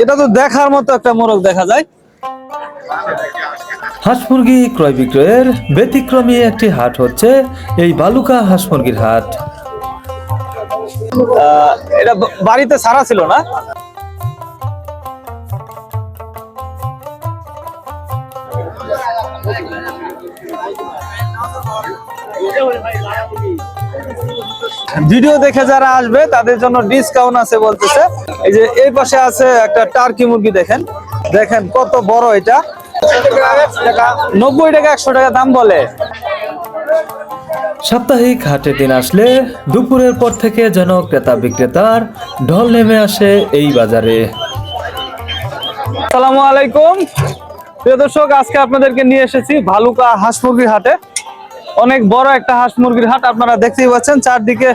এটা তো দেখার মতো একটা মোরগ দেখা যায়। হাঁস মুরগি ক্রয় বিক্রয়ের ব্যতিক্রমী একটি হাট হচ্ছে এই বালুকা হাঁস মুরগির হাট। আহ, এটা বাড়িতে সারা ছিল না? ভিডিও দেখে যারা আসবে তাদের জন্য ডিসকাউন্ট আছে বলতেছে। এই যে এই পাশে আছে একটা টার্কি মুরগি দেখেন। দেখেন কত বড় এটা। নব্বই টাকা একশো টাকা দাম বলে। সাপ্তাহিক হাটের দিন আসলে দুপুরের পর থেকে যেন ক্রেতা বিক্রেতার ঢল নেমে আসে এই বাজারে। আসসালামু আলাইকুম। প্রিয় দর্শক আজকে আপনাদেরকে নিয়ে এসেছি ভালুকা হাঁস মুরগির হাটে। অনেক বড় একটা হাঁস মুরগির হাট আপনারা দেখতেই পাচ্ছেন। চারদিকে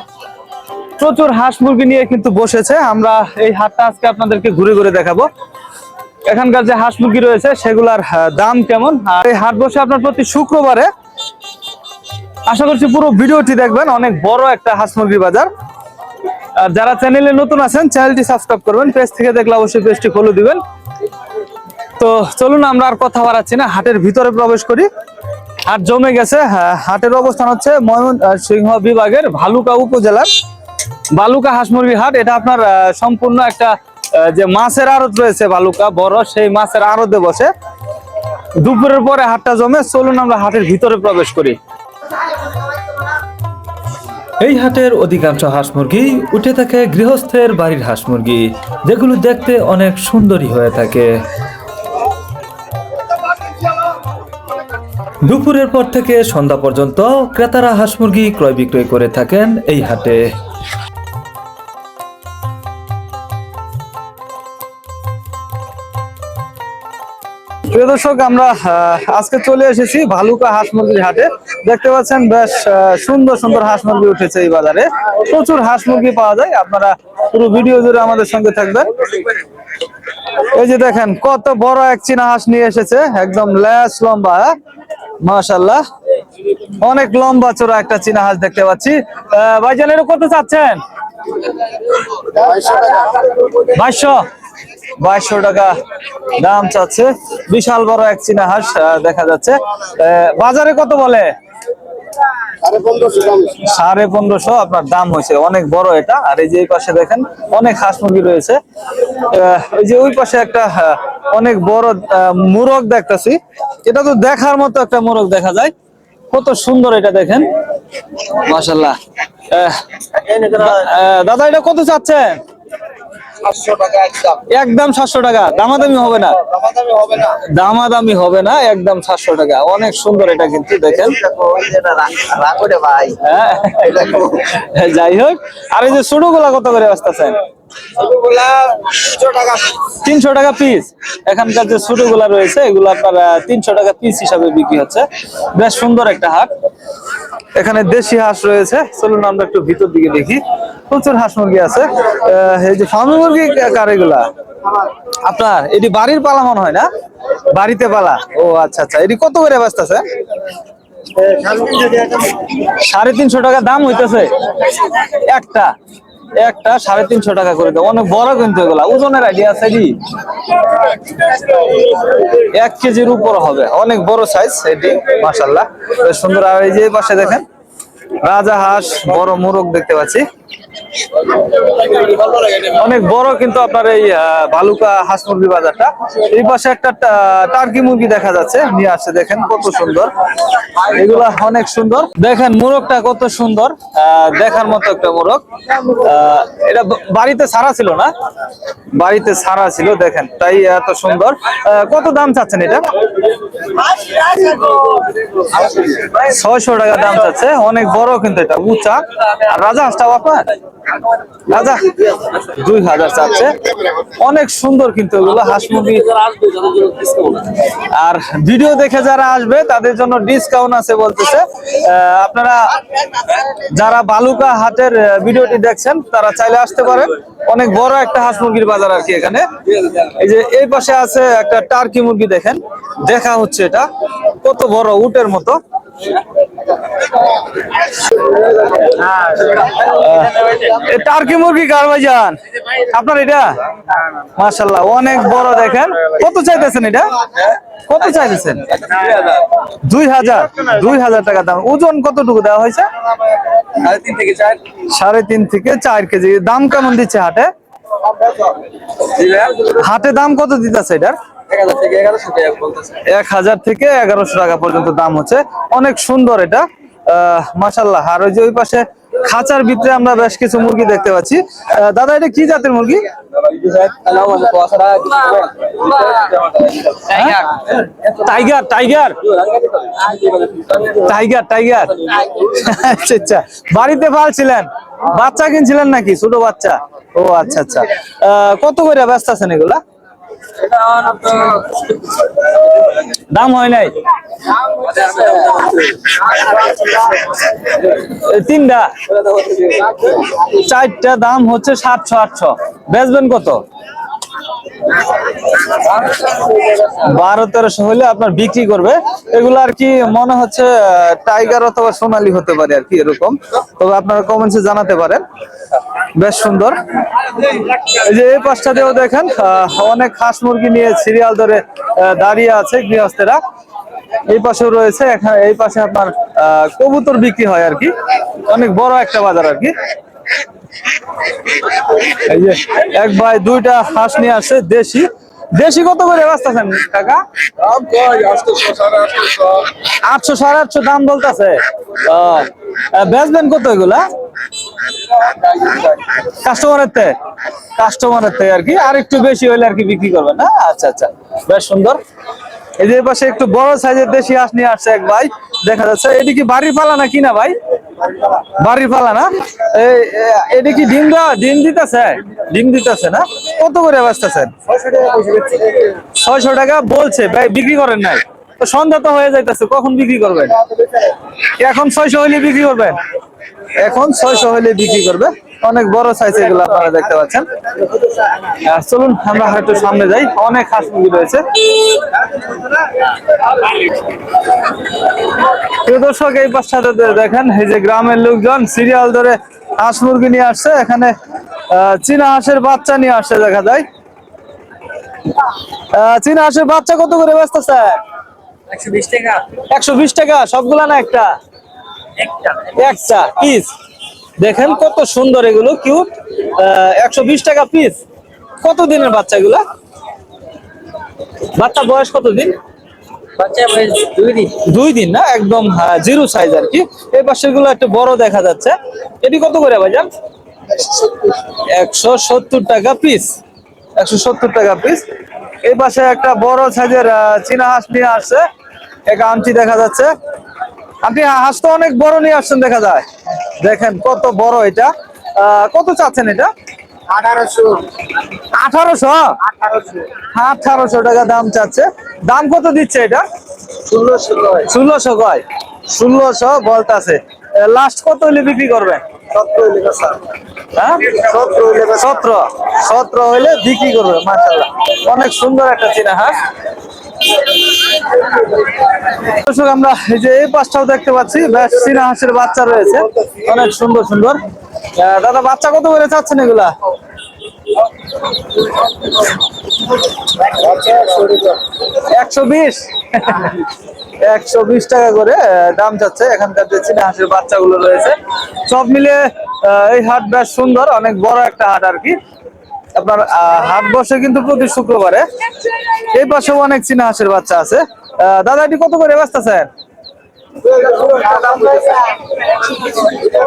প্রচুর হাঁস মুরগি নিয়ে কিন্তু বসেছে। আমরা এই হাটটা আজকে আপনাদেরকে ঘুরে ঘুরে দেখাবো। এখানকার যে হাঁস মুরগি রয়েছে, সেগুলার দাম কেমন? আর এই হাট বসে আপনার প্রতি শুক্রবারে আশা করছি পুরো ভিডিওটি দেখবেন। অনেক বড় একটা হাঁস মুরগির বাজার। আর যারা চ্যানেলে নতুন আছেন, চ্যানেলটি সাবস্ক্রাইব করবেন। পেজ থেকে দেখলে অবশ্যই পেজটি ফলো দিবেন। তো চলুন, আমরা আর কথা বাড়াচ্ছি না। হাটের ভিতরে প্রবেশ করি। হাট জমে গেছে হ্যাঁ, হাটের অবস্থান হচ্ছে ময়মন সিংহ বিভাগের ভালুকা উপজেলার বালুকা হাঁস মুরগির হাট। এটা আপনার সম্পূর্ণ একটা যে মাছের আড়ত রয়েছে বালুকা বড় সেই মাছের আড়তে বসে। দুপুরের পরে হাটটা জমে চলুন আমরা হাটের ভিতরে প্রবেশ করি। এই হাটের অধিকাংশ হাঁস মুরগি উঠে থাকে গৃহস্থের বাড়ির হাঁস মুরগি যেগুলো দেখতে অনেক সুন্দরী হয়ে থাকে। দুপুরের পর থেকে সন্ধ্যা পর্যন্ত ক্রেতারা হাঁস মুরগি ক্রয় বিক্রয় করে থাকেন এই হাটে। প্রিয় দর্শক, আমরা আজকে চলে এসেছি ভালুকা হাঁস মুরগির হাটে। দেখতে পাচ্ছেন, বেশ সুন্দর সুন্দর হাঁস মুরগি উঠেছে এই বাজারে। প্রচুর হাঁস মুরগি পাওয়া যায়। আপনারা পুরো ভিডিও জুড়ে আমাদের সঙ্গে থাকবেন। এই যে দেখেন, কত বড় এক চীনা হাঁস নিয়ে এসেছে। একদম ল্যাস লম্বা হ্যাঁ? মাশাল্লাহ অনেক লম্বা চোরা একটা চীনা হাঁস দেখতে পাচ্ছি। ভাইজান এর কত চাচ্ছেন? বাইশশো। বাইশশো টাকা দাম চাচ্ছে। বিশাল বড় এক চীনা হাঁস দেখা যাচ্ছে। বাজারে কত বলে? সাড়ে পনেরোশো, আপনার দাম হয়েছে। অনেক বড় এটা। আর এই যে এই পাশে দেখেন, অনেক হাঁস মুরগি রয়েছে। ওই যে ওই পাশে একটা অনেক বড় মোরগ দেখতেছি। এটা তো দেখার মতো একটা মোরগ দেখা যায়। কত সুন্দর এটা দেখেন। মাসাল্লাহ দাদা, এটা কত চাচ্ছেন? একদম। সাতশো টাকা। দামাদামি হবে না। দামাদামি হবে না। একদম সাতশো টাকা। অনেক সুন্দর এটা কিন্তু দেখেন। হ্যাঁ। যাই হোক আর এই যে ছোটগুলা কত করে আসতেছেন তিনশো টাকা। পিস এখানকার যে ছোটগুলা রয়েছে এগুলো আপনার তিনশো টাকা পিস হিসাবে বিক্রি হচ্ছে। বেশ সুন্দর একটা হাট। এখানে দেশি হাঁস রয়েছে। চলুন আমরা একটু ভিতর দিকে দেখি। প্রচুর হাঁস মুরগি আছে। এই যে ফার্মি মুরগি কার এগুলা? আপনার? এটি বাড়ির পালা মনে হয় না? বাড়িতে পালা। ও আচ্ছা আচ্ছা। এটি কত করে বাঁচতেছে? সাড়ে তিনশো টাকা দাম হইতেছে। একটা। একটা সাড়ে তিনশো টাকা করে দেবো। অনেক বড় কিন্তু এগুলা। ওজনের আইডিয়া আছে কি? এক কেজির উপর হবে। অনেক বড় সাইজ এটি মাসাল্লাহ সুন্দর। আর এই যে পাশে দেখেন রাজা হাঁস, বড় মোরগ দেখতে পাচ্ছি। অনেক বড় কিন্তু আপনার এই বালুকা হাঁস মুরগি বাজারটা। এই পাশে একটা টার্কি মুরগি দেখা যাচ্ছে, নিয়ে আসছে, দেখেন কত সুন্দর। এগুলা অনেক সুন্দর। দেখেন মোরগটা কত সুন্দর দেখার মতো একটা মোরগ। এটা বাড়িতে সারা ছিল না। বাড়িতে সারা ছিল, দেখেন, তাই এত সুন্দর। কত দাম চাচ্ছেন এটা? ছয়শো টাকা দাম চাচ্ছে। অনেক বড় কিন্তু এটা উঁচা। আর রাজা হাঁসটাও আপনার রাজা, দুই হাজার চাচ্ছে। অনেক সুন্দর কিন্তু এগুলো, হাঁস মুরগি। আর ভিডিও দেখে যারা আসবে, তাদের জন্য ডিসকাউন্ট আছে বলতেছে। আপনারা যারা বালুকা হাটের ভিডিওটি দেখছেন, তারা চাইলে আসতে পারেন। অনেক বড় একটা হাঁস মুরগির বাজার আর কি এখানে। এই যে এই পাশে আছে একটা টার্কি মুরগি দেখেন। দেখা হচ্ছে এটা। কত বড় উটের মতো। টার্কি মুরগি কার ভাইজান আপনার এটা? মাশাল্লাহ অনেক বড় দেখেন। কত চাইতেছেন এটা? কত চাইতেছেন? দুই হাজার দুই হাজার টাকা দাম। ওজন কতটুকু দেওয়া হয়েছে? সাড়ে তিন থেকে চার কেজি। দাম কেমন দিচ্ছে হাটে? হাটে দাম কত দিতেছে এটার? এক হাজার থেকে এগারোশো টাকা পর্যন্ত দাম হচ্ছে। অনেক সুন্দর এটা। মাসাল্লাহ আর ওই যে ওই পাশে খাঁচার ভিতরে আমরা বেশ কিছু মুরগি দেখতে পাচ্ছি। দাদা, এটা কি জাতের মুরগি? Tiger tiger. Tiger tiger. আচ্ছা বাড়িতে পালছিলেন বাচ্চা কিনছিলেন নাকি? ছোট বাচ্চা? ও আচ্ছা আচ্ছা। কত করে ব্যস্ত আছেন এগুলা? দাম হয় নাই? তিনটা। চারটা দাম হচ্ছে সাতশো আটশো। বেচবেন কত? বারো তেরোশো হলে আপনার বিক্রি করবে। এগুলো আর কি মনে হচ্ছে, টাইগার অথবা সোনালি হতে পারে আর কি এরকম। তবে আপনারা কমেন্টসে জানাতে পারেন। বেশ সুন্দর। এই যে এই পাশটা দিয়েও দেখেন অনেক হাঁস মুরগি নিয়ে সিরিয়াল ধরে দাঁড়িয়ে আছে গৃহস্থেরা। এই পাশেও রয়েছে এই পাশে আপনার কবুতর বিক্রি হয় আর কি। অনেক বড় একটা বাজার আর কি। এই যে এক ভাই দুইটা হাঁস নিয়ে আসে দেশি। দেশি কত করে বাঁচতেছেন কাকা? আটশো সাড়ে আটশো দাম বলতেছে। বেচবেন কত এগুলা? কাস্টমারের তে? কাস্টমারের তে আর কি। আর একটু বেশি হলে আর কি বিক্রি করবেন না? আচ্ছা আচ্ছা। বেশ সুন্দর। এই যে পাশে একটু বড় সাইজের দেশি হাঁস নিয়ে আসছে এক ভাই। দেখা যাচ্ছে এটি কি বাড়ির পালা না কিনা ভাই? বাড়ির পালা না এটি কি ডিম দেওয়া? ডিম দিতেছে? ডিম দিতেছে না? কত করে বেচতেছেন ছয়শো টাকা বলছে বিক্রি করেন নাই। তো সন্ধ্যা তো হয়ে যাইতেছে, কখন বিক্রি করবেন? এখন ছয়শো হইলে বিক্রি করবেন? এখন ছয়শো হইলে বিক্রি করবে অনেক বড় সাইজ এগুলো আপনারা দেখতে পাচ্ছেন। চলুন, আমরা হয়তো সামনে যাই। অনেক হাঁস মুরগি রয়েছে। প্রিয় দর্শক এই পাশটাতে দেখেন এই যে গ্রামের লোকজন সিরিয়াল ধরে হাঁস মুরগি নিয়ে আসছে। এখানে চীনা হাঁসের বাচ্চা নিয়ে আসছে দেখা যায়। চীনা হাঁসের বাচ্চা কত করে ব্যস্ত স্যার? একশো বিশ টাকা। সবগুলা না একটা? একটা। একটা পিস দেখেন কত সুন্দর এগুলো কিউট একশো বিশ টাকা পিস কত দিনের বাচ্চাগুলা? বাচ্চা বয়স কত দিন দুই দিন। না? একদম জিরো সাইজ আর কি। এই বড় দেখা যাচ্ছে। এটি কত করে একশো সত্তর টাকা পিস একশো সত্তর টাকা পিস একটা বড় সাইজের চীনা হাঁস নিয়ে আসছে। এক আংটি দেখা যাচ্ছে। আপনি হাঁস তো অনেক বড় নিয়ে আসছেন দেখা যায়। দেখেন কত বড় এটা। কত চাচ্ছেন এটা? আঠারোশো। আঠারোশো? আঠারোশো। টাকা দাম চাচ্ছে। দাম কত দিচ্ছে এটা? ষোলোশো ষোলোশো কয় ষোলোশো বলতাছে লাস্ট কত হলে বিক্রি করবেন? সতেরো হ্যাঁ? সতেরো সতেরো। হলে বিক্রি করবে মাসাল্লাহ অনেক সুন্দর একটা চীনা হাঁস। দর্শক আমরা এই যে এই পাশটাও দেখতে পাচ্ছি। বেশ চীনা হাঁসের বাচ্চা রয়েছে। অনেক সুন্দর সুন্দর। দাদা বাচ্চা কত করে চাচ্ছেন এগুলা? একশো বিশ? একশো বিশ টাকা করে দাম যাচ্ছে। এখানকার যে চীনা হাঁসের বাচ্চাগুলো রয়েছে সব আহ, এই হাট বেশ সুন্দর অনেক বড় একটা হাট আর কি। আপনার হাট বসে কিন্তু প্রতি শুক্রবারে। এই পাশেও অনেক চীনা হাঁসের বাচ্চা আছে। দাদা এটি কত করে ব্যস্ত স্যার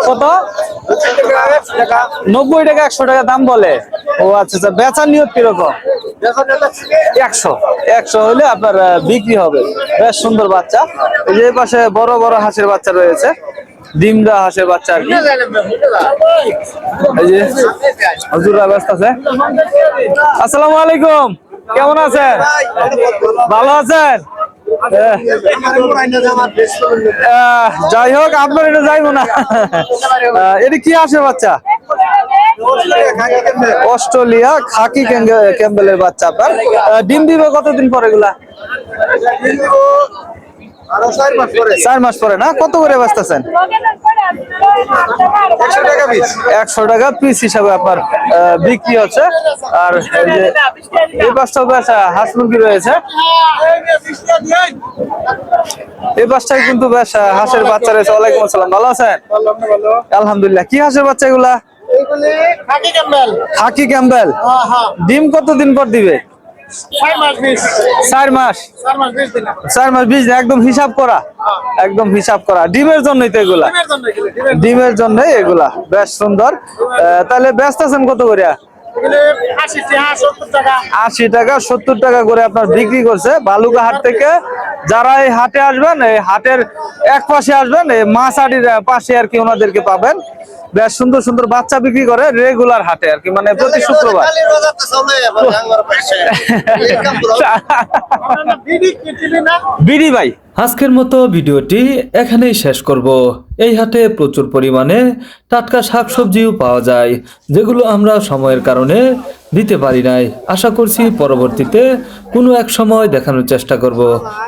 কত? নব্বই টাকা, একশো টাকা দাম বলে। ও আচ্ছা আচ্ছা বেচার নিয়ত কীরকম? একশো। একশো হলে আপনার বিক্রি হবে। বেশ সুন্দর বাচ্চা। যে পাশে বড় বড় হাঁসের বাচ্চা রয়েছে। ডিম দেওয়া হাঁসের বাচ্চা আর কি। এই যে হজুররা ব্যস্ত আছে। আসসালামু আলাইকুম। কেমন আছেন? ভালো আছেন? যাই হোক, আপনার এটা যাইবো না। এটি কি আসে বাচ্চা? অস্ট্রেলিয়া, খাকি ক্যাম্বেলের বাচ্চা আপনার। ডিম দিবে কতদিন পরে এগুলা? চার মাস পরে চার মাস পরে না? কত করে বেচতেছেন? একশো টাকা পিস হিসাবে আপনার বিক্রি হচ্ছে। আর এই পাঁচটা বেশ হাঁস মুরগি রয়েছে। এই পাঁচটায় কিন্তু বেশ হাঁসের বাচ্চা রয়েছে। ওয়ালাইকুম আসসালাম। ভালো আছেন? ভালো আপনি ভালো আলহামদুলিল্লাহ। কি হাঁসের বাচ্চা এগুলা? Khaki Campbell. Khaki Campbell. হ্যাঁ হ্যাঁ। ডিম কতদিন পর দিবে? চার মাস। চার মাস বিশ দিন একদম হিসাব করা। একদম হিসাব করা। ডিমের জন্যই তো এগুলা। ডিমের জন্যই এগুলা বেশ সুন্দর। তাহলে ব্যস্ত আছেন কত করে? এগুলি আশি টাকা। সত্তর টাকা করে আপনার বিক্রি করছে বালুকা হাট থেকে। যারা এই হাটে আসবেন এই হাটের এক পাশে আসবেন এই মাছাটির পাশে আর কি ওনাদেরকে পাবেন। বেশ সুন্দর সুন্দর বাচ্চা বিক্রি করে রেগুলার হাটে আর কি মানে প্রতি শুক্রবার। বিডি ভাই। আজকের মতো ভিডিওটি এখানেই শেষ করব। এই হাটে প্রচুর পরিমাণে টাটকা শাকসবজিও পাওয়া যায় যেগুলো আমরা সময়ের কারণে দিতে পারি নাই। আশা করছি পরবর্তীতে কোনো এক সময় দেখানোর চেষ্টা করব।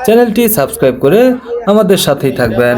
চ্যানেলটি সাবস্ক্রাইব করে আমাদের সাথেই থাকবেন।